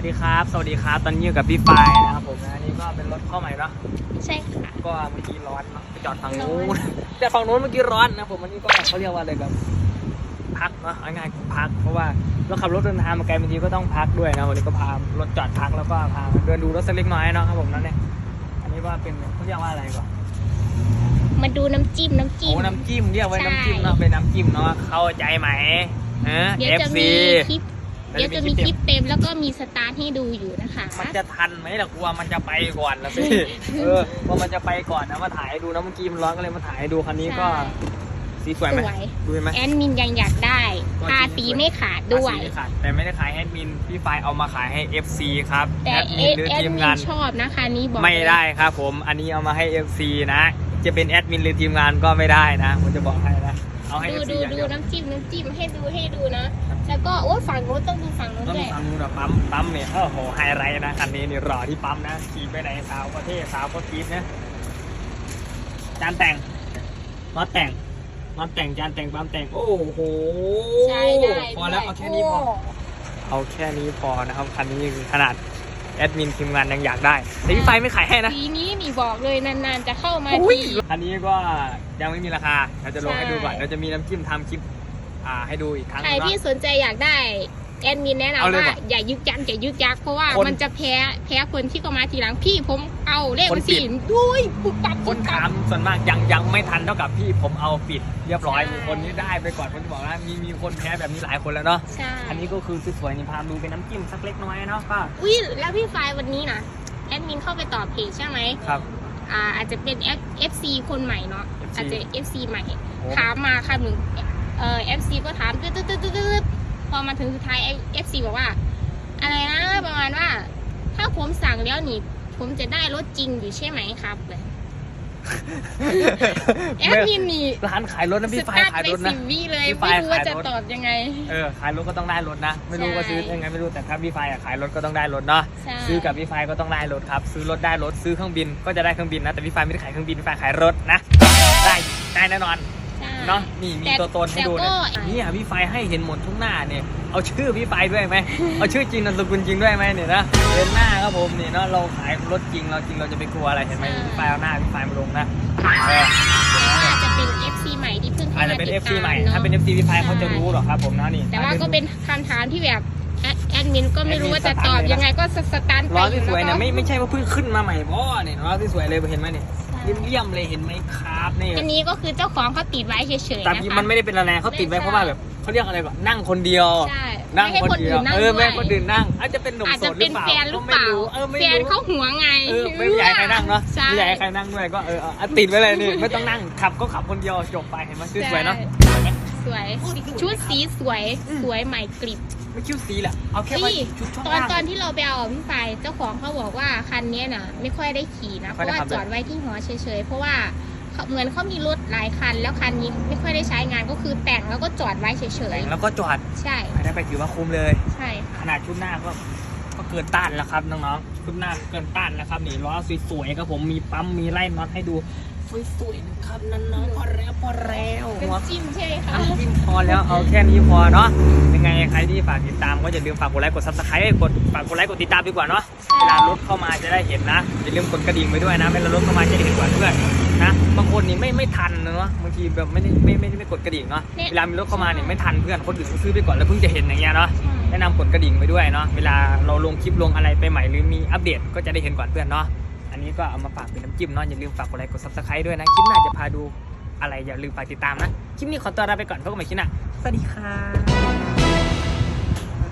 วัสดีครับ สวัสดีครับ ตอนนี้อยู่กับพี่ปายนะครับผมนะอันนี้ก็เป็นรถเข้าใหม่เนาะ ใช่ค่ะ ก็เมื่อกี้ร้อนเนาะไปจอดฝั่งร้นู้อนนแต่ฝั่งนู้นเมื่อกี้ร้อนนะผมอันนี้ก็เขาเรียกว่าอะไรแบบพักเนาะเอาง่ายๆพัก เพราะว่าเราขับรถเดินทางมาไกลบางทีก็ต้องพักด้วยนะวันนี้ก็พารถจอดพักแล้วก็พาเดินดูรถสักเล็กน้อยเนาะครับผมนั่นเนี่ย อันนี้ว่าเป็นเขาเรียกว่าอะไรก่อน มาดูน้ำจิ้มน้ำจิ้ม โอ้น้ำจิ้มเรียกว่าใช่น้ำจิ้มเนาะเป็นน้ำจิ้มเนาะเข้าใจไหมฮะ เดี๋ยวจะ FC มีคลิป เดี๋ยวจะมีคลิปเต็มแล้วก็มีสตาร์ทให้ดูอยู่นะคะมันจะทันไหมล่ะกลัวมันจะไปก่อนนะพี่เออว่ามันจะไปก่อนนะมาถ่ายให้ดูนะเมื่อกี้มันร้อนก็เลยมาถ่ายให้ดูคันนี้ก็ใช่สีสวยไหมสวยดูไหมแอดมินยังอยากได้ก็ภาจริษีงๆไม่ขาดด้วยสีไม่ขาดแต่ไม่ได้ขายให้แอดมินพี่ไฟล์เอามาขายให้ FC ครับแต่แอดเอมินหรือแอดทีมมิงานนชอบนะคะนี้บอกไม่ได้ครับผมอันนี้เอามาให้ FC นะ จะเป็นแอดมินหรือทีมงานก็ไม่ได้นะผมจะบอกให้นะ เอาให้ ดู FC ดูอย่างดูเดียวน้ำจิ้มน้ำจิ้มให้ดูให้ดูนะ แล้วก็โอ้ฝั่งนู้นต้องดูฝั่งนู้นต้องด้วยฟังดูนะปั๊มปั๊มเนี่ยโอ้โหไฮไลท์นะคันนี้นี่รอที่ปั๊มนะขี่ไปไหนสาวก็เท่สาวก็กรี๊ดนะจานแต่งน็อตแต่งน็อตแต่งจานแต่งปั๊มแต่งโอ้โหใช่ได้พอแล้วเอาแค่นี้พอโเอาแค่นี้พอนะครับคันนี้คือขนาด แอดมินทีมงานยังอยากได้แต่พี่ไฟไม่ขายให้นะ สีนี้นี่บอกเลยนานๆจะเข้ามาอุ้ยที อันนี้ก็ยังไม่มีราคาเราจะลงให้ดูก่อนใช่ เราจะมีน้ำจิ้มทำคลิปอ่าให้ดูอีกครั้งหใครนึ่งที่เนาะสนใจอยากได้ แอดมินแนะเอานำเลยว่าว่ะอย่ายึกยักอย่ายึกยักเพราะว่าคนมันจะแพ้แพ้คนที่เข้ามาทีหลังพี่ผมเอาเลขคนบัญปิชีดด้วยปุ๊บปั๊บคปุ๊นบปั๊ถาบมส่วนมากยังยังไม่ทันเท่ากับพี่ผมเอาปิดเรียบร้อยใช่มีคนที่ได้ไปก่อนคนที่บอกว่ามีมีคนแพ้แบบนี้หลายคนแล้วเนาะใช่อันนี้ก็คือสวยๆนี่พาดูเป็นน้ำจิ้มสักเล็กน้อยเนาะก็อุ้ยแล้วพี่ไฟล์วันนี้นะแอดมินเข้าไปตอบเพจใช่ไหมครับอ่าอาจจะเป็น F C คนใหม่เนาะ FC อาจจะ F C ใหม่โอ้ถามมาค่ะหนึ่งเอ่อ F C ก็ถามตึ๊ดตึ๊ดตึ๊ดตึ๊ดตึ๊ด พอมาถึงสุดท้าย F C บอกว่า อะไรนะประมาณว่า ถ้าผมสั่งแล้วนี่ผมจะได้รถจริงอยู่ใช่ไหมครับเลยแอดมินนี่ร้านขายรถนะพี่ไฟสตาร์ทขายไปรถสินะบวิเลยพี่ไฟไม่รู้ว่าขายจะรถตอบยังไง เออขายรถก็ต้องได้รถนะ ไม่รู้ใช่ว่าซื้อยังไงไม่รู้แต่ถ้าพี่ไฟอะขายรถก็ต้องได้รถเนาะใช่ซื้อกับพี่ไฟก็ต้องได้รถครับ ซื้อรถได้รถซื้อเครื่องบินก็จะได้เครื่องบินนะแต่พี่ไฟไม่ได้ขายเครื่องบินพี่ไฟขายรถนะ ได้ได้แน่นอนใช่ เนาะนี่มีแต่ตัวตนให้ดูแต่เนี่ยก็เนี่ยพี่ไฟให้เห็นหมดทุกหน้าเนี่ยเอาชื่อพี่ไฟด้วยไหมเอาชื่อจริงนามสกุลจริงด้วยไหมเนี่ยนะเป็นหน้าครับผมเนี่ยเนาะเราขายรถจริงเราจริงเราจะไปกลัวอะไรเห็นไหมพี่ไฟเอาหน้าพี่ไฟมาลงนะเอออาจจะเป็น FC ใหม่ที่เพิ่งเข้าอาจมาจะเป็นติด FC ตามใหม่เนาะถ้าเป็น FC พี่ไฟเขาจะรู้หรอกครับผมนะนี่แต่ว่าก็เป็นคำถามที่แบบแอดแอดมินก็ไม่รู้ว่าจะตอบยังไงก็สสตันไปล้ออที่ยู่สวยเนี่ยนะไม่ไม่ใช่ว่าเพิ่งขึ้นมาใหม่บ่เนี่ยล้อที่สวยเลยเห็นไหมเนี่ย เลี่ยมๆเลยเห็นไหมครับเนี่ยอันนี้ก็คือเจ้าของเขาติดไว้เฉยๆแต่นะคะมันไม่ได้เป็นอะไรเขาติดไว้ไม่ใช่เพราะว่าแบบเขาเรียกอะไรก่อนนั่งคนเดียว ใช่นั่งไม่ให้คนคนเดียอื่วนนั่งเออไม่ให้ด้ควยนอื่นนั่งอาจจะเป็นหนุ่มอาจโสจะดหเป็รืนอเปล่าแฟนหรือก็เปไม่ล่ารู้เออไม่แฟนรู้ เขาหัวงไงเออไม่อยากให้ใครนั่งเนาะใช่ ไม่อยากให้ใครนั่งด้วยก็เออเอาติดไว้เลยนี่ไม่ต้องนั่งขับก็ขับคนเดียวจบไปเห็นไหมชื่อสวยเนาะ สวย ชุดสีสวย สวยใหม่กริบ ไม่คิ้วสีแหละเอาแค่ว่านี่ชุดช่องตอนล่าง ตอนที่เราไปเอาพี่ไฟเจ้าของเขาบอกว่าคันเนี้ยน่ะ ไม่ค่อยได้ขี่นะเพไม่ค่อยราะได้ว่าขับจอดไว้ที่หอเฉยๆเพราะว่าเขาเหมือนเขามีรถหลายคัน แล้วคันนี้ไม่ค่อยได้ใช้งานก็คือแต่งแล้วก็จอดไว้เฉยแต่งแล้วก็จอดๆใช่ไปได้ไปถือว่าคุ้มเลย ใช่ค่ะขนาดชุดหน้าก็ก็เกินต้านแล้วครับน้องๆชุดหน้าเกินต้านแล้วครับนี่ล้อสวยๆครับผมมีปั๊มมีไล่น็อตให้ดูสวยๆนะครับน้องๆพอแล้วพอแล้วเป็นหัวจิ้มใช่ไหมคะ น้ำจิ้มพอแล้วเอาแค่นี้พอเนาะยังไงใครที่ฝา กติดตามก็อย่าลืมฝากกดไลค์กดซับสไครต์กดฝากกดไลค์กดติดตามดีกว่าเนาะเวลารถเข้ามาจะได้เห็นนะอย่าลืมกดกระดิ่งไปด้วยนะเวลารถเข้ามาจะได้เห็นก่อนเพื่อนนะบางคนนี่ไม่ไม่ทันเนาะบางทีแบบไม่ได้ไม่ไม่ไม่กดกระดิ่งเนาะเวลามีรถเข้ามาเนี่ยไม่ทันเพื่อนคนอื่นเขาซื้อไปก่อนแล้วเพิ่งจะเห็นอย่างเงี้ยเนาะแนะนำกดกระดิ่งไปด้วยเนาะเวลาเราลงคลิปลงอะไรไปใหม่หรือมีอัปเดตก็จะได้เห็นก่อนเพื่อนเนาะอันนี้ก็เอามาฝากเป็นน้ำจิ้มเนาะอย่าลืมฝากกดไลค์กด subscribe ด้วยนะคลิปหน้าจะพาดูอะไรอย่าลืมฝากติดตามนะคลิปนี้ขอตัวลาไปก่อนพบกันใหม่คลิปหน้าสวัสดีค่ะ